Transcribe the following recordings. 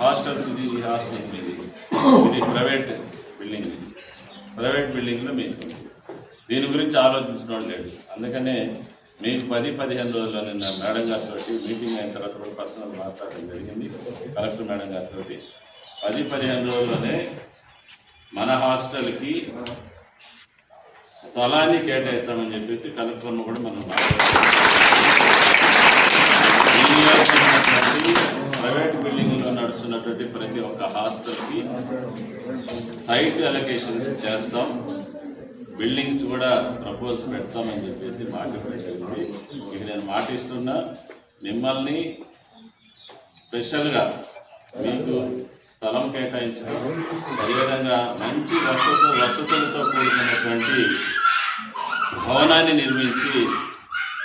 Hostels ఇది ఈ hostel ఇది ఇది ప్రైవేట్ బిల్డింగ్ ఇది ప్రైవేట్ బిల్డింగ్లో మీకు దీని గురించి ఆలోచించడం లేదు. అందుకనే మీకు పది పదిహేను రోజుల్లో నిన్న మేడం గారితో మీటింగ్ అయిన తర్వాత కూడా పర్సనల్ మాట్లాడడం జరిగింది. కలెక్టర్ మేడం గారితో పది పదిహేను రోజుల్లోనే మన హాస్టల్కి స్థలాన్ని కేటాయిస్తామని చెప్పేసి కలెక్టర్ను కూడా మనం మాట్లాడుతున్నాం ప్రైవేట్ నడుస్తున్నటువంటి ప్రతి ఒక్క హాస్టల్కి సైట్ అలొకేషన్స్ చేస్తాం. బిల్డింగ్స్ కూడా ప్రపోజ్ పెడతామని చెప్పేసి మాట పెట్టింది. ఇది నేను మాట ఇస్తున్నా మిమ్మల్ని స్పెషల్గా మీకు స్థలం కేటాయించడం అదేవిధంగా మంచి వసతు వసతులతో కూడుకున్నటువంటి భవనాన్ని నిర్మించి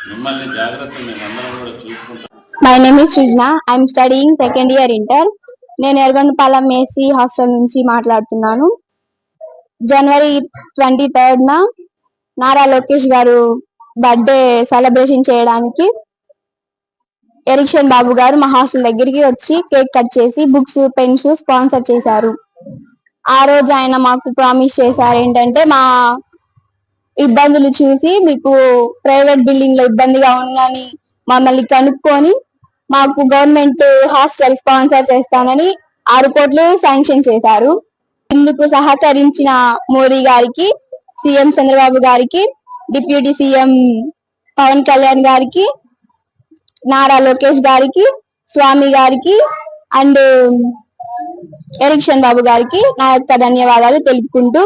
మిమ్మల్ని జాగ్రత్త మేమందరం కూడా చూసుకుంటాం. My name is Srujana I'm studying second year inter నేను ఎర్గొండపాలెం ఏసీ హాస్టల్ నుంచి మాట్లాడుతున్నాను. జనవరి ట్వంటీ థర్డ్ న నారా లోకేష్ గారు బర్త్డే సెలబ్రేషన్ చేయడానికి ఎరిక్షన్ బాబు గారు మా హాస్టల్ దగ్గరికి వచ్చి కేక్ కట్ చేసి బుక్స్ పెన్స్ స్పాన్సర్ చేశారు. ఆ రోజు ఆయన మాకు ప్రామిస్ చేశారు ఏంటంటే మా ఇబ్బందులు చూసి మీకు ప్రైవేట్ బిల్డింగ్లో ఇబ్బందిగా ఉందని మమ్మల్ని కనుక్కొని మాకు గవర్నమెంట్ హాస్టల్ స్పాన్సర్ చేస్తానని ఆరు కోట్లు శాంక్షన్ చేశారు. ఇందుకు సహకరించిన మోడీ గారికి సీఎం చంద్రబాబు గారికి డిప్యూటీ సీఎం పవన్ కళ్యాణ్ గారికి నారా లోకేష్ గారికి స్వామి గారికి అండ్ ఎరిక్షన్ బాబు గారికి నా యొక్క ధన్యవాదాలు తెలుపుకుంటూ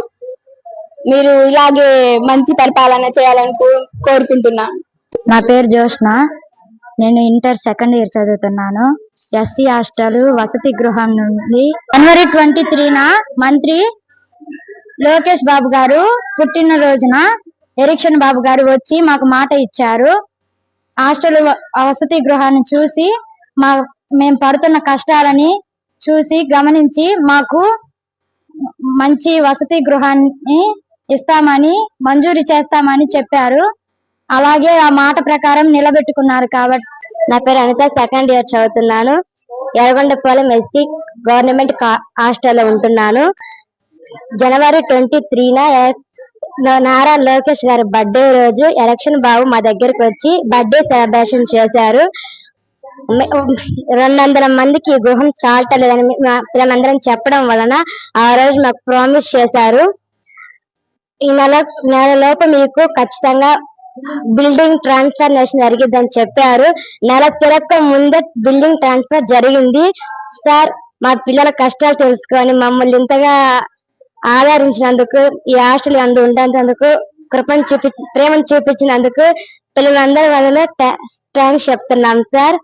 మీరు ఇలాగే మంచి పరిపాలన చేయాలని కోరుకుంటున్నాను నా పేరు జోష్న నేను ఇంటర్ సెకండ్ ఇయర్ చదువుతున్నాను. ఎస్సీ హాస్టల్ వసతి గృహం నుండి జనవరి ట్వంటీ త్రీన మంత్రి లోకేష్ బాబు గారు పుట్టిన రోజున ఎరిక్షన్ బాబు గారు వచ్చి మాకు మాట ఇచ్చారు. హాస్టల్ వసతి గృహాన్ని చూసి మా మేము పడుతున్న కష్టాలని చూసి గమనించి మాకు మంచి వసతి గృహాన్ని ఇస్తామని మంజూరు చేస్తామని చెప్పారు. అలాగే ఆ మాట ప్రకారం నిలబెట్టుకున్నారు కాబట్టి నా పేరు అనిత సెకండ్ ఇయర్ చదువుతున్నాను. ఎర్రగొండపాలెం ఎస్సీ గవర్నమెంట్ హాస్టల్లో ఉంటున్నాను. జనవరి ట్వంటీ త్రీన నారా లోకేష్ గారి బర్త్డే రోజు ఎలక్షన్ బాబు మా దగ్గరికి వచ్చి బర్త్డే సెలబ్రేషన్ చేశారు. రెండు వందల మందికి ఈ గృహం సాల్టలేదని పిల్లలందరం చెప్పడం వలన ఆ రోజు మాకు ప్రామిస్ చేశారు. ఈ నెల నెల లోపు మీకు ఖచ్చితంగా బిల్డింగ్ ట్రాన్స్ఫర్మేషన్ జరిగిందని చెప్పారు. నెల తిరక్క ముందే బిల్డింగ్ ట్రాన్స్ఫర్ జరిగింది. సార్ మా పిల్లల కష్టాలు తెలుసుకొని మమ్మల్ని ఇంతగా ఆదరించినందుకు ఈ హాస్టల్ అందు ఉండేందుకు కృపను చూపి ప్రేమను చూపించినందుకు పిల్లలందరి వల్ల థ్యాంక్స్ చెప్తున్నాం సార్.